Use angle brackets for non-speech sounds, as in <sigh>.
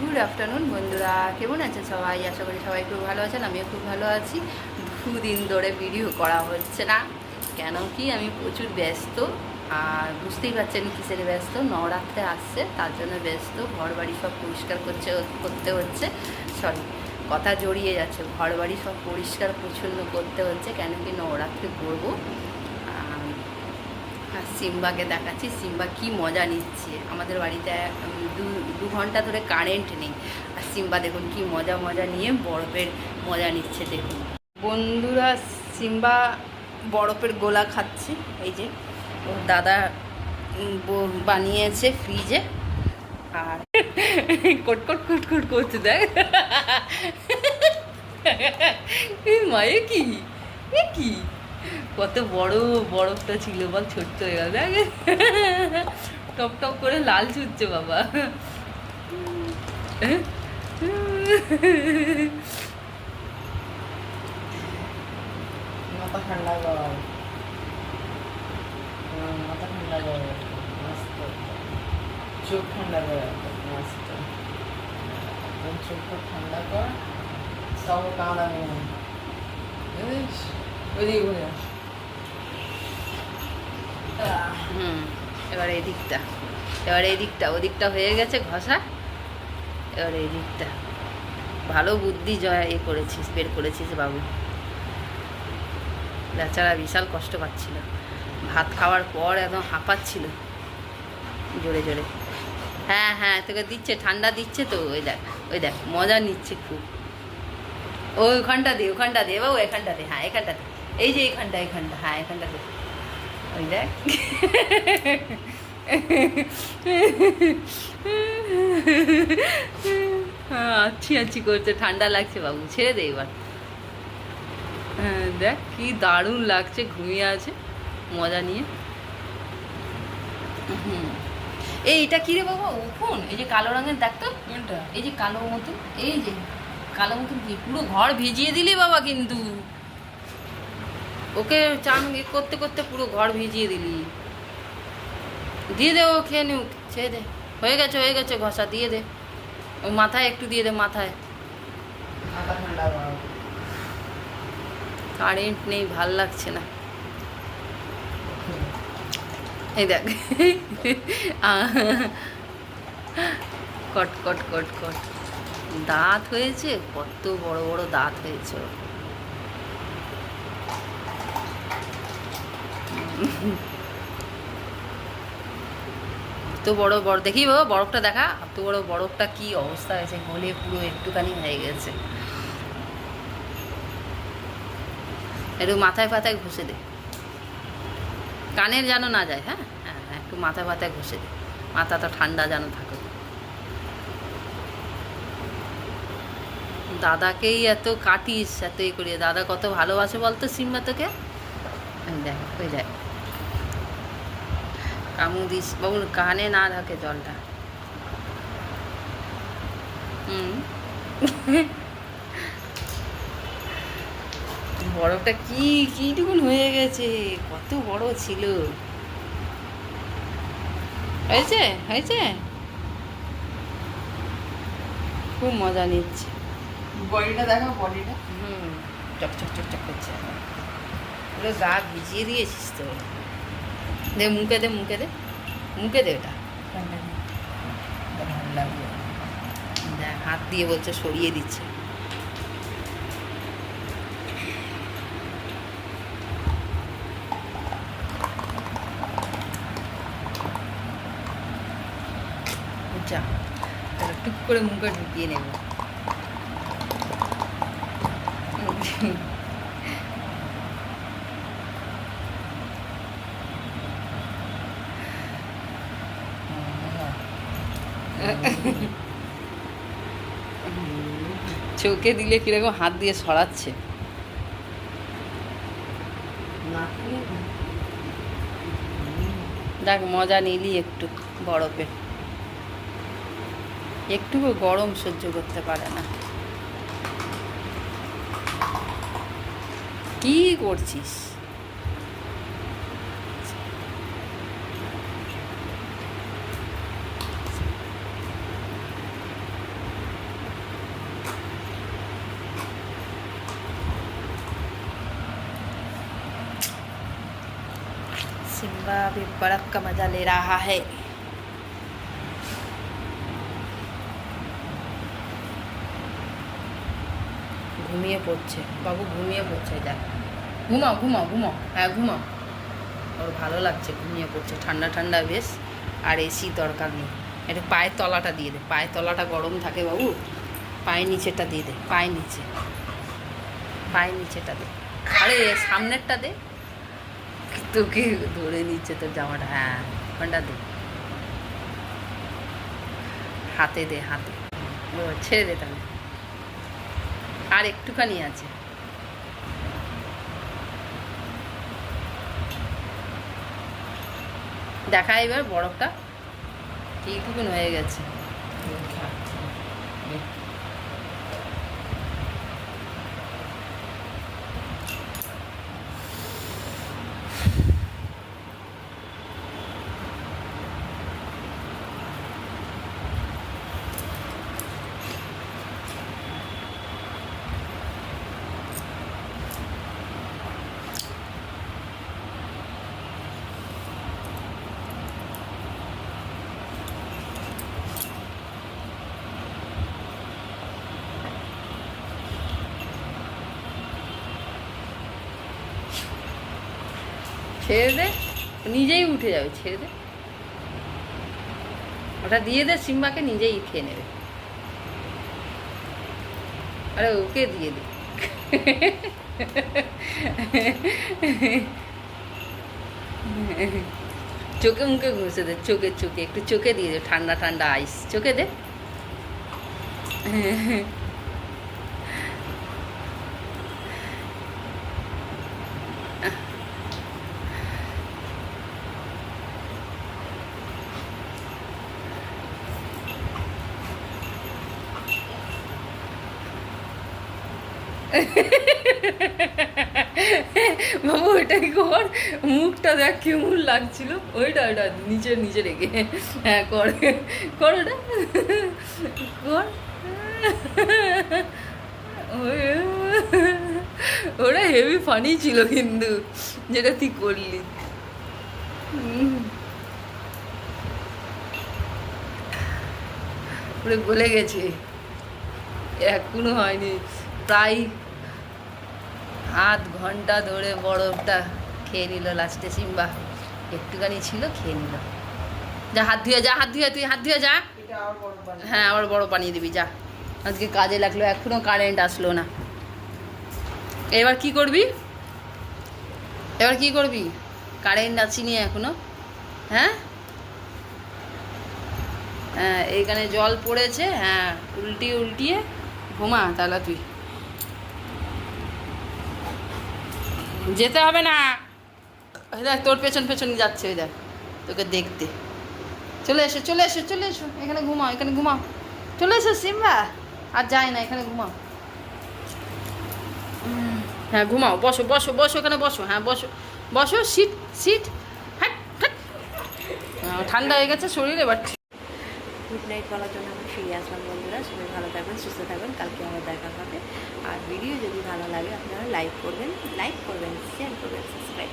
Good afternoon বন্ধুরা, কেমন আছেন সবাই? আশা করি সবাই খুব ভালো আছেন, আমিও খুব ভালো আছি। দুদিন ধরে ভিডিও করা হচ্ছে না। কেন কি আমি প্রচুর ব্যস্ত, আর বুঝতেই পারছেন কিসের ব্যস্ত, নবরাত্রে আসছে, তার জন্য ব্যস্ত ঘর বাড়ি সব পরিষ্কার করছে, করতে হচ্ছে। সরি কথা জড়িয়ে যাচ্ছে ঘর বাড়ি সব পরিষ্কার, পরিচ্ছন্ন করতে হচ্ছে, কেন কি নবরাত্রি করব? সিম্বাকে দেখাচ্ছি। সিম্বা কি মজা নিচ্ছে। আমাদের বাড়িতে দু ঘণ্টা ধরে কারেন্ট নেই। আর সিম্বা দেখুন কি মজা মজা নিয়ে বরফের মজা নিচ্ছে, দেখুন। বন্ধুরা, সিম্বা বরফের গোলা খাচ্ছে। এই যে, ওর দাদা বানিয়েছে ফ্রিজে আর <laughs> কটকট কটকট করছে, দেখ। <laughs> মায়ে কি? কি? কত বড় বরফটা ছিল, বল ছোট্ট হয়ে গেল। দেখ। টপ টপ করে লাল ছুটছে বাবা। মাথা ঠান্ডা তোমার মাথা ঠান্ডা চোখ ঠান্ডা কর। সব কামড়াবে না হুম, এবার এই দিকটা। এবার এই দিকটা ওদিকটা হয়ে গেছে ঘষা। এবার এই দিকটা। ভালো বুদ্ধি জয় এ করেছিস, বের করেছিস বাবু। বেচারা বিশাল কষ্ট পাচ্ছিল। ভাত খাওয়ার পর একদম হাঁপাচ্ছিল। জোরে জোরে। হ্যাঁ হ্যাঁ তোকে দিচ্ছে, ঠান্ডা দিচ্ছে তো, ওই দেখ ওই দেখ, মজা নিচ্ছে খুব। ওই ওখানটা দে ওখানটা দে, বাবু, এখানটা দে হ্যাঁ এখানটা দে। এই যে এখানটা এইখানটা হ্যাঁ এখানটা দেখ। ওই দেখ। হ্যাঁ আচ্ছি আচ্ছি করছে। ঠান্ডা লাগছে বাবু ছেড়ে দে এবার। হ্যাঁ দেখ কি দারুণ লাগছে ঘুমিয়ে আছে মজা নিয়ে। এই এটা কি রে বাবা? উঠুন এই যে কালো রঙের দেখ তো। এই যে কালো মতো এই যে কালো মতো কি পুরো ঘর ভিজিয়ে দিলি বাবা কিন্তু। ওকে চান করতে করতে পুরো ঘর ভিজিয়ে দিলি। দিয়ে দে, ও খেয়ে নিউক ছেড়ে দে। হয়ে গেছে হয়ে গেছে, ঘষা, দিয়ে দে। ও মাথায় একটু দিয়ে দে, মাথায়। কারেন্ট নেই, ভালো লাগছে না। এই দেখ। কট কট কট কট। দাঁত হয়েছে, কত বড় বড় দাঁত হয়েছে এত বড় বড় দেখি বাবা বরফটা দেখা। এত বড় বরফটা কি অবস্থা হয়েছে গলে পুরো একটুখানি হয়ে গেছে। একটু মাথায় ফাথায় ঘষে দে। কানের যেন না যায় হ্যাঁ? হ্যাঁ হ্যাঁ, একটু মাথায় ফাথায় ঘষে দে। মাথা তো ঠান্ডা যেন থাকে। দাদাকেই এত কাটিস এত এ করিয়ে। দাদা কত ভালোবাসে বলতো সিম্বা তোকে দেখ ওই দেখ কামু দিস বাবুর কানে না থাকে জলটা। হুম। বরফটা কি কিটুকুন হয়ে গেছে কত বড় ছিল। হয়েছে হয়েছে? খুব মজা নিচ্ছে। বডিটা দেখো বডিটা। হুম চক চক চক চক করছে। পুরো গা ভিজিয়ে দিয়েছিস তো। দে, মুখে দে মুখে দে। মুখে দে ওটা। দেখ, হাত দিয়ে বলছে, সরিয়ে দিচ্ছে। টুক করে মুখে ঢুকিয়ে নেব। <laughs> চোখে দিলে কীরকম হাত দিয়ে সরাচ্ছে? দেখ, মজা নিলি একটু বরফে। একটুকু গরম সহ্য করতে পারে না। কি করছিস? सिम्बा भी बर्फ का मजा ले रहा है ঘুমিয়ে পড়ছে বাবু ঘুমিয়ে পড়ছে দেখ ঘুমাও ঘুমাও ঘুমাও হ্যাঁ ঘুমাও ওর ভালো লাগছে ঘুমিয়ে পড়ছে ঠান্ডা ঠান্ডা বেশ আর এসি দরকার নেই একটু পায়ের তলাটা দিয়ে দে পায়ের তলাটা গরম থাকে বাবু পায়ের নিচেটা দিয়ে দে পায়ের নিচে পায়ের নিচেটা দে আরে সামনেরটা দে তোকে ধরে নিচ্ছে তোর জামাটা। হ্যাঁ ওখানটা দে। হাতে দে, হাতে। ছেড়ে দে তাহলে। আর একটুখানি আছে। দেখা এবার বরফটা। ঠিকটুকুন হয়ে গেছে। ছেড়ে দে নিজেই উঠে যাবে, ছেড়ে দে। ওটা দিয়ে দে, সিম্বাকে নিজেই খেয়ে নেবে। আরে ওকে দিয়ে দে। চোখে মুখে ঘষে দে, চোখে চোখে, একটু চোখে দিয়ে দে, ঠান্ডা ঠান্ডা আইস চোখে দে। বাবু ওইটাই কর। মুখটা দেখ কেমন লাগছিল। ওইটা ওইটা নিচে নিচে রেখে। হ্যাঁ কর। কর ওটা। কর। ওটা হেভি ফানি ছিল কিন্তু, যেটা তুই করলি। ওরে গলে গেছে। এখনও হয়নি। প্রায় আধ ঘণ্টা ধরে বরফটা খেয়ে নিল লাস্টে সিম্বা। একটুখানি ছিল, খেয়ে নিল। যা, হাত ধুয়ে, যা, হাত ধুয়ে, তুই হাত ধুয়ে, যা। হ্যাঁ আবার বড় বানিয়ে দিবি, যা। আজকে কাজে লাগল এখনও কারেন্ট আসলো না। এবার কি করবি? এবার কি করবি? কারেন্ট আসিনি এখনও। হ্যাঁ? হ্যাঁ এইখানে জল পড়েছে হ্যাঁ উল্টিয়ে উল্টিয়ে ঘুমা, তাহলে তুই। যেতে হবে না। দেখ, তোর পেছন পেছন যাচ্ছে ওই দেখ, তোকে দেখতে। চলে এসো চলে এসো চলে এসো, এখানে ঘুমাও এখানে ঘুমাও। চলে এসো, সিম্বা। আর যাই না, এখানে ঘুমাও। হ্যাঁ ঘুমাও, বসো বসো বসো, এখানে বসো হ্যাঁ বসো বসো সিট সিট হ্যাঁ ঠান্ডা হয়ে গেছে শরীর, এবার গুড নাইট বলার জন্য আমি ফিরে আসলাম, বন্ধুরা। সবাই ভালো থাকবেন, সুস্থ থাকবেন। কালকে আমার দেখা হবে। আর ভিডিও যদি ভালো লাগে, আপনারা লাইক করবেন লাইক করবেন শেয়ার করবেন সাবস্ক্রাইব